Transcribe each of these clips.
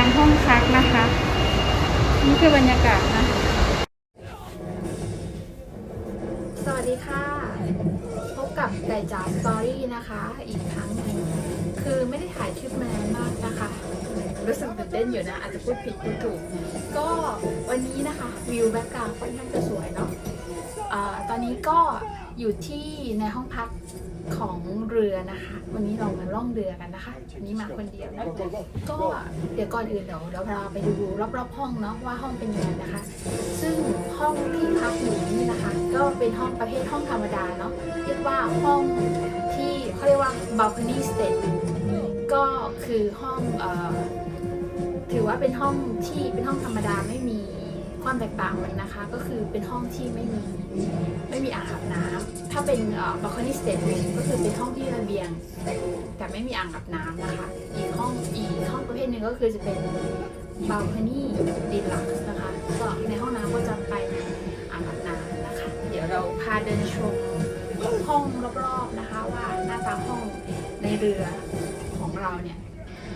ดังห้องพักนะคะ นี่คือบรรยากาศนะ สวัสดีค่ะ พบกับไก่จ๋าสตอรี่นะคะ อีกครั้งหนึ่งคือไม่ได้ถ่ายคลิปมานานมากนะคะ รู้สึกตื่นเต้นอยู่นะ อาจจะพูดผิดพูดถูก ก็วันนี้นะคะ วิวแบ็กกราวด์ค่อนข้างจะสวยเนาะตอนนี้ก็ อยู่ที่ในห้องพักของเรือนะคะ วันนี้เรามาล่องเรือกันนะคะวันนี้มาคนเดียวนะก็เดี๋ยวก่อนอื่นเดี๋ยวเดี๋ยวเราไปดูรอบๆห้องเนาะว่าห้องเป็นยังไงนะคะ ซึ่งห้องที่พักอยู่นี่นะคะ ก็เป็นห้องประเภทห้องธรรมดาเนาะเรียกว่าห้องที่เขาเรียกว่า balcony state ก็คือห้องอถือว่าเป็นห้องที่เป็นห้องธรรมดาไม่มี ความแตกต่างเลยนะคะ ก็คือเป็นห้องที่ไม่มีไม่มีอ่างอาบน้ำถ้าเป็นเอ่อ balcony state ก็คือเป็นห้องที่ระเบียง แต่ไม่มีอ่างอาบน้ำนะคะ อีกห้องอีกห้องประเภทหนึ่งก็คือจะเป็น balcony deluxe นะคะก็ในห้องน้ำก็จะไปอ่างอาบน้ำนะคะ เดี๋ยวเราพาเดินชมห้องรอบๆนะคะ ว่าหน้าตาห้องในเรือของเราเนี่ย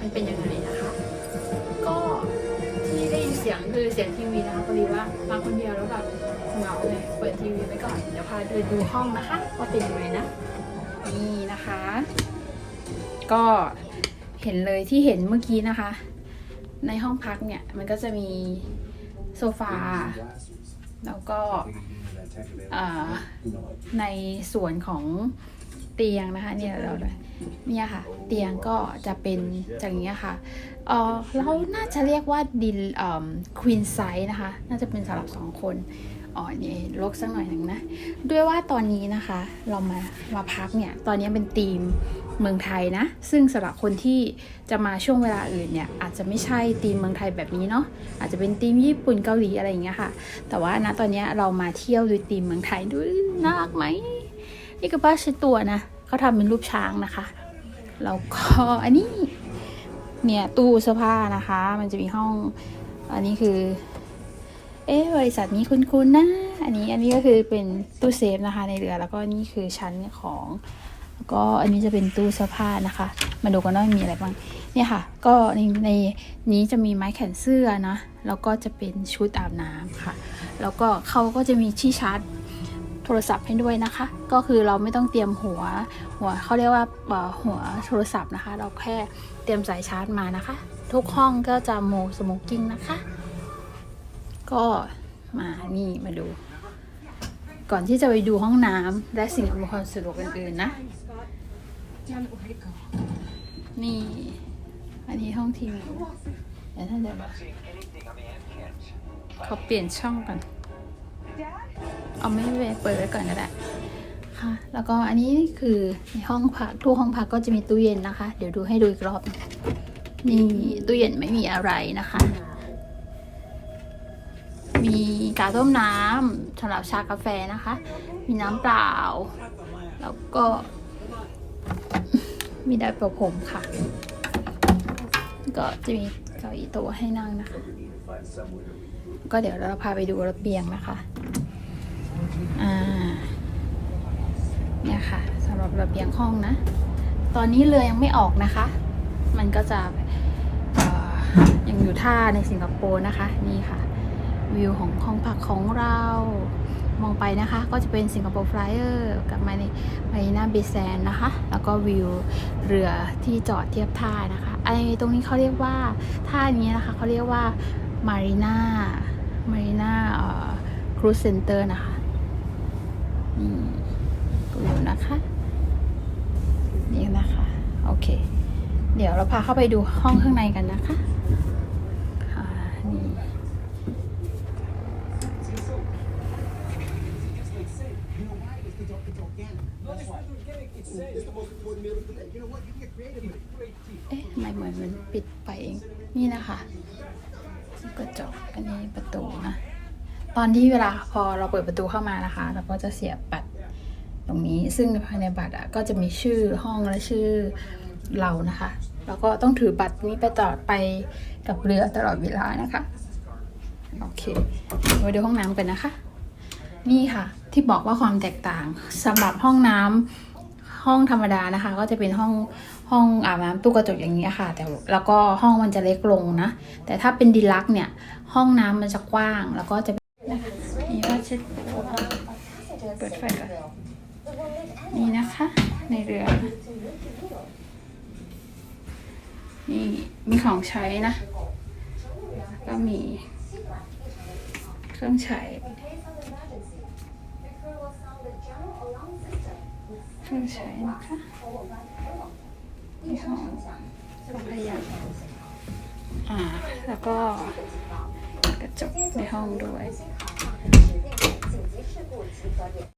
มันเป็นยังไงนะคะ ก็ เสียงคือเสียงทีวีนะคะพอดีว่ามาคนเดียวแล้วแบบเหงาเลยเปิดทีวีไว้ก่อน เดี๋ยวพาเดินดูห้องนะคะว่าเป็นยังไงนะ นี่นะคะ ก็เห็นเลยที่เห็นเมื่อกี้นะคะ ในห้องพักเนี่ยมันก็จะมีโซฟา แล้วก็ในส่วนของ เตียงนะคะเนี่ยเราเนี่ยค่ะ เตียงก็จะเป็นอย่างนี้ยค่ะเออเราน่าจะเรียกว่าดินเอ่อควีนไซส์นะคะ น่าจะเป็นสำหรับสองคนอ๋อนี่ลกสักหน่อยหนึ่งนะ ด้วยว่าตอนนี้นะคะ เรามามาพักเนี่ย ตอนนี้เป็นธีมเมืองไทยนะ ซึ่งสำหรับคนที่จะมาช่วงเวลาอื่นเนี่ย อาจจะไม่ใช่ธีมเมืองไทยแบบนี้เนาะอาจจะเป็นธีมญี่ปุ่นเกาหลีอะไรอย่างเงี้ยค่ะ แต่ว่านะตอนนี้เรามาเที่ยวด้วยธีมเมืองไทยด้วยน่ารักไหม นี่ก็บ้าเช็ดตัวนะเขาทำเป็นรูปช้างนะคะแล้วก็อันนี้เนี่ยตู้เสื้อผ้านะคะ มันจะมีห้อง อันนี้คือ เอ๊ะบริษัทนี้คุ้นๆนะ อันนี้อันนี้ก็คือเป็นตู้เซฟนะคะในเรือ แล้วก็นี่คือชั้นของแล้วก็อันนี้จะเป็นตู้เสื้อผ้านะคะ มาดูกันว่ามีอะไรบ้างเนี่ยค่ะ ก็ในในนี้จะมีไม้แขวนเสื้อนะ แล้วก็จะเป็นชุดอาบน้ำค่ะ แล้วก็เขาก็จะมีที่ชาร์จ รศัพท์ให้ด้วยนะคะ ก็คือเราไม่ต้องเตรียมหัวหัวเขาเรียกว่าหัวโทรศัพท์นะคะ เราแค่เตรียมสายชาร์จมานะคะ ทุกห้องก็จะโมสโมกิ้งนะคะ ก็มานี่มาดู ก่อนที่จะไปดูห้องน้ำและสิ่งอำนวยความสะดวกอื่นๆนะ นี่ อันนี้ห้องทีวีเดี๋ยวท่านเดี๋ยวเขาเปลี่ยนช่องก่อน เอาไม่ไปเปิดไว้ก่อนก็ได้ค่ะ แล้วก็อันนี้คือในห้องพักทุกห้องพักก็จะมีตู้เย็นนะคะ เดี๋ยวดูให้ดูอีกรอบนี่ตู้เย็นไม่มีอะไรนะคะ มีกาต้มน้ำสำหรับชากาแฟนะคะ มีน้ำเปล่า แล้วก็มีได้ประผมค่ะ ก็จะมีเก้าอี้โต๊ะให้นั่งนะคะ ก็เดี๋ยวเราพาไปดูระเบียงนะคะ อ่า เนี่ยค่ะสำหรับระเบียงห้องนะ ตอนนี้เรือยังไม่ออกนะคะ มันก็จะยังอยู่ท่าในสิงคโปร์นะคะ นี่ค่ะ วิวของห้องพักของเรา มองไปนะคะ ก็จะเป็นสิงคโปร์ฟลายเออร์กับมาในมาในหน้าเบซนนะคะ แล้วก็วิวเรือที่จอดเทียบท่านะคะไอตรงนี้เขาเรียกว่าท่านี้นะคะเขาเรียกว่ามารีนา มารีนาครูซเซ็นเตอร์นะคะนี่วิวนะคะนี่นะคะ โอเค เดี๋ยวเราพาเข้าไปดูห้องข้างในกันนะคะอ่านี่ เอ๊ะทำไมเหมือนมันปิดไปเอง นี่นะคะกระจกอันนี้ประตูนะ ตอนที่เวลาพอเราเปิดประตูเข้ามานะคะ เราก็จะเสียบบัตรตรงนี้ ซึ่งภายในบัตรอะก็จะมีชื่อห้องและชื่อเรานะคะ แล้วก็ต้องถือบัตรนี้ไปตลอดไปกับเรือตลอดเวลานะคะ โอเค มาดูห้องน้ำกันนะคะ นี่ค่ะ ที่บอกว่าความแตกต่างสำหรับห้องน้ำห้องธรรมดานะคะ ก็จะเป็นห้องห้องอาบน้ำตู้กระจกอย่างนี้ค่ะ แต่แล้วก็ห้องมันจะเล็กลงนะ แต่ถ้าเป็นดีลักเนี่ย ห้องน้ำมันจะกว้างแล้วก็จะนะคะนี่ก็เช็ดเปิดไฟก่อนนี่นะคะ ในเรือนี่มีของใช้นะ ก็มีเครื่องใช้ เค รื่องใช้นะคะนี่ของสัพยาอ่า แล้วก็กระจกในห้องด้วย